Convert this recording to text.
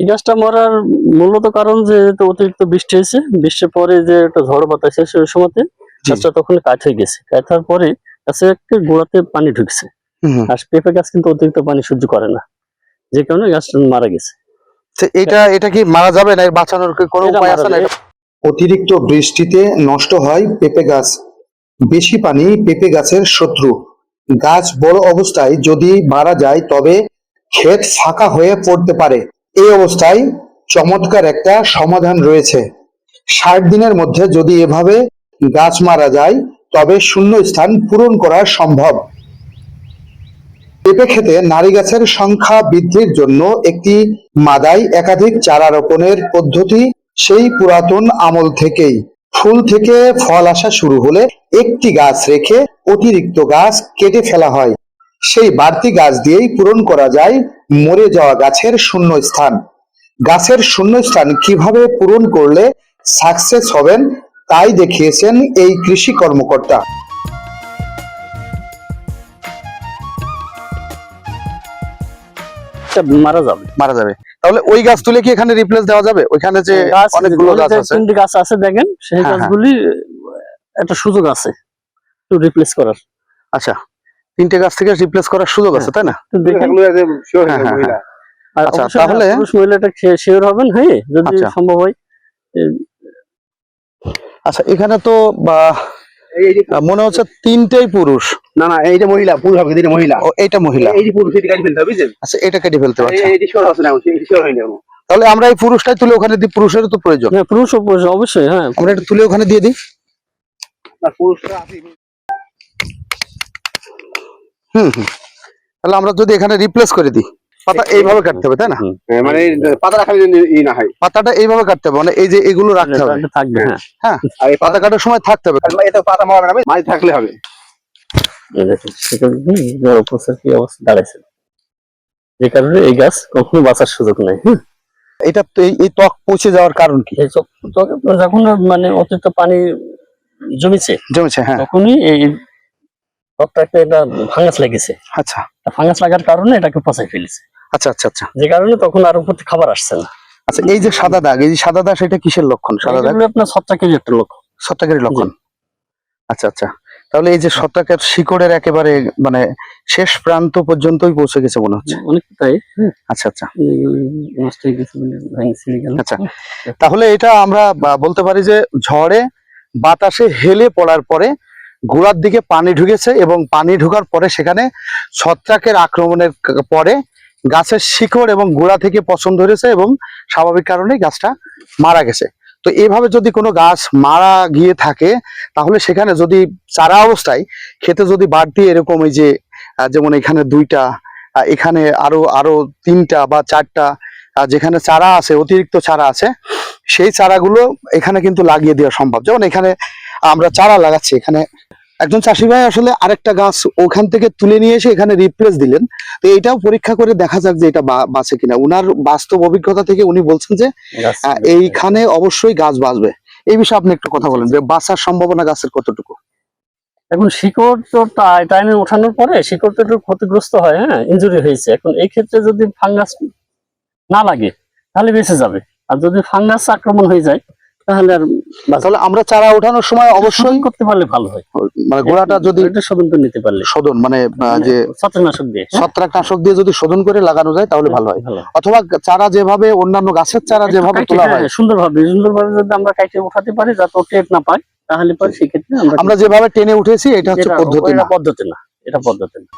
এই গাছটা মরার মূলত কারণ যে অতিরিক্ত বৃষ্টি হয়েছে। বৃষ্টির পরে যে একটা ঝড় বাতাস এসে ওই সময়তে গাছটা তখন কাঠ হয়ে গেছে। কাঠ হওয়ার পরে গাছে একটা গোড়াতে পানি ঢুকছে। আর পেঁপে গাছ কিন্তু অতিরিক্ত পানি সহ্য করে না। যে কারণে গাছটা মারা গেছে। তো এটা এটা কি মারা যাবে না? বাঁচানোর কোনো উপায় আছে না অতিরিক্ত বৃষ্টিতে নষ্ট হয় পেঁপে গাছ। বেশি পানি পেঁপে গাছের শত্রু। গাছ বড় অবস্থায় যদি মারা যায় তবে ক্ষেত ফাঁকা হয়ে পড়তে পারে। এই অবস্থায় চমৎকার একটা সমাধান রয়েছে। ষাট দিনের মধ্যে যদি এভাবে গাছ মারা যায়, তবে শূন্য স্থান পূরণ করা সম্ভব। পেঁপে খেতে নারী গাছের সংখ্যা বৃদ্ধির জন্য একটি মাদাই একাধিক চারা রোপণের পদ্ধতি সেই পুরাতন আমল থেকেই। ফুল থেকে ফল আসা শুরু হলে একটি গাছ রেখে অতিরিক্ত গাছ কেটে ফেলা হয়। সেই বাড়তি গাছ দিয়েই পূরণ করা যায় মরে যাওয়া গাছের শূন্য স্থান গাছের শূন্য স্থান কীভাবে পূরণ করলে সাকসেস হবেন তাই দেখিয়েছেন এই কৃষি কর্মকর্তা। মারা যাবে। মারা যাবে। তাহলে ওই গাছ তুলে কি এখানে রিপ্লেস দেওয়া যাবে? ওইখানে যে গাছ অনেকগুলো গাছ আছে। তিনটি গাছ আছে দেখেন সেই হ্যাঁ, হ্যাঁ। গাছগুলি একটা সুযোগ আছে একটু রিপ্লেস করার। আচ্ছা। তিনটে গাছ থেকে রিপ্লেস করার সুযোগ আছে তাই না? হ্যাঁ, হ্যাঁ, হ্যাঁ। আচ্ছা, তাহলে- হ্যাঁ, মহিলাটা শিওর হবেন হ্যাঁ যদি আচ্ছা। সম্ভব হয়। আচ্ছা এখানে তো বা, মনে হচ্ছে তিনটেই পুরুষ। না না এইটা মহিলা পুরুষ হবে এটা মহিলা। ও এইটা মহিলা। এইটি পুরুষ এটি কাটি ফেলতে হবে আচ্ছা এটা কেটে ফেলতে পারছে শিওর না শিওর হয়নি তাহলে আমরা এই পুরুষটাই তুলে ওখানে দিই পুরুষের তো প্রয়োজন। হ্যাঁ পুরুষ পুরুষ অবশ্যই হ্যাঁ। আমরা এটা তুলে ওখানে দিয়ে দিই। না, পুরুষটা আছে। হুম হুম। তাহলে আমরা যদি এখানে রিপ্লেস করে দিই পাতা এইভাবে কাটতে হবে তাই না? মানে পাতা যেন ই না হয়। পাতাটা এইভাবে কাটতে হবে মানে এই যে এগুলো রাখতে হবে। থাকবে হ্যাঁ। হ্যাঁ আর এই পাতা কাটার সময় থাকতে হবে। পাতা এটা পাতা মারবে না মাঝে থাকলে হবে। কি? অবস্থা? দাঁড়াইছে। যে কারণে এই গাছ কখনো বাঁচার সুযোগ নেই হ্যাঁ এটা তো এই- ত্বক পচে যাওয়ার কারণ কি? যখন মানে অতিরিক্ত পানি জমেছে জমেছে হ্যাঁ। তখনই এই এটা ফাঙ্গাস লেগেছে। আচ্ছা। ফাঙ্গাস লাগার কারণে এটাকে পচাই ফেলেছে। আচ্ছা আচ্ছা আচ্ছা। যে কারণে তখন আর উপর খাবার আসছে না। আচ্ছা এই যে সাদা দাগ এই যে সাদা দাগ সেটা কিসের লক্ষণ? সাদা দাগ? আপনার ছত্রাকের একটা ছত্রাকের লক্ষণ? আচ্ছা আচ্ছা। তাহলে এই যে ছত্রাকের শিকড়ের একেবারে মানে শেষ প্রান্ত পর্যন্তই পৌঁছে গেছে মনে হচ্ছে? হ্যাঁ আচ্ছা আচ্ছা। এগুলো নষ্ট হয়ে গেছে মানে আচ্ছা। তাহলে এটা আমরা বলতে পারি যে ঝড়ে বাতাসে হেলে পড়ার পরে গোড়ার দিকে পানি ঢুকেছে এবং পানি ঢোকার পরে সেখানে ছত্রাকের আক্রমণের পরে গাছের শিকড় এবং গোড়া থেকে পছন্দ ধরেছে এবং স্বাভাবিক কারণে গাছটা মারা গেছে। তো এভাবে যদি কোনো গাছ মারা গিয়ে থাকে, তাহলে সেখানে যদি চারা অবস্থায় খেতে যদি বাড়তি এরকম এই যে যেমন এখানে দুইটা এখানে আরও আরও তিনটা বা চারটা যেখানে চারা আছে, অতিরিক্ত চারা আছে, সেই চারাগুলো এখানে কিন্তু লাগিয়ে দেওয়া সম্ভব। যেমন এখানে আমরা চারা লাগাচ্ছি এখানে। একজন চাষি ভাই আসলে আরেকটা গাছ ওখান থেকে তুলে নিয়ে এসে এখানে রিপ্লেস দিলেন। তো এটাও পরীক্ষা করে দেখা যাক যে এটা বাঁচে কিনা। উনার বাস্তব অভিজ্ঞতা থেকে উনি বলছেন যে এইখানে অবশ্যই গাছ বাঁচবে। এই বিষয়ে আপনি একটু কথা বলেন যে বাঁচার সম্ভাবনা গাছের কতটুকু? এখন শিকড় তো টাইমে ওঠানোর পরে শিকড় তো একটু ক্ষতিগ্রস্ত হয় হ্যাঁ? ইঞ্জুরি হয়েছে। এখন এই ক্ষেত্রে যদি ফাঙ্গাস না লাগে তাহলে বেঁচে যাবে। আর যদি ফাঙ্গাস আক্রমণ হয়ে যায় তাহলে আর তাহলে আমরা চারা ওঠানোর সময় অবশ্যই করতে পারলে ভালো হয়। মানে গোড়াটা যদি এটা শোধন করে নিতে পারলে। শোধন মানে যে ছত্রনাশক দিয়ে হ্যাঁ? ছত্রাকনাশক দিয়ে যদি শোধন করে লাগানো যায় তাহলে ভালো হয়। অথবা চারা যেভাবে অন্যান্য গাছের চারা যেভাবে তোলা হয় হ্যাঁ, সুন্দরভাবে সুন্দরভাবে যদি আমরা কাইটে উঠাতে পারি যাতে টেট না পায় তাহলে পরে সেক্ষেত্রে আমরা আমরা যেভাবে টেনে উঠেছি এটা হচ্ছে পদ্ধতি না। পদ্ধতি না এটা পদ্ধতি না।